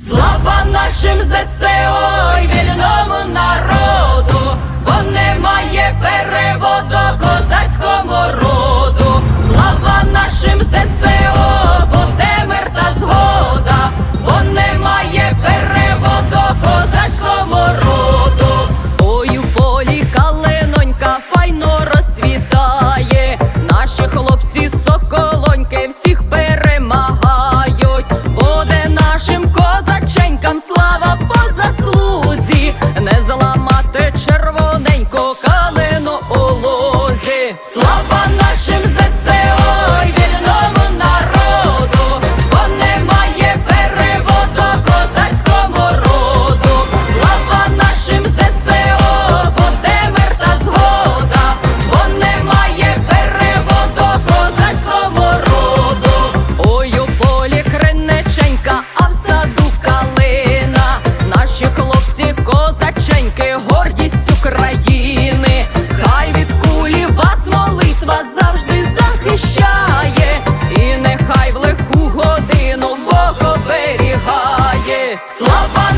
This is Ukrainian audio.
Слава нашим ЗСО й вільному народу, бо немає переводу козацькому роду. Слава нашим ЗСО, бо де мир та згода, бо немає переводу козацькому роду. Ой, у полі калинонька файно розцвітає. Наші хлопці соколоньки всіх гордість України, хай від кулі вас молитва завжди захищає, і нехай в лиху годину Бог оберігає. Слава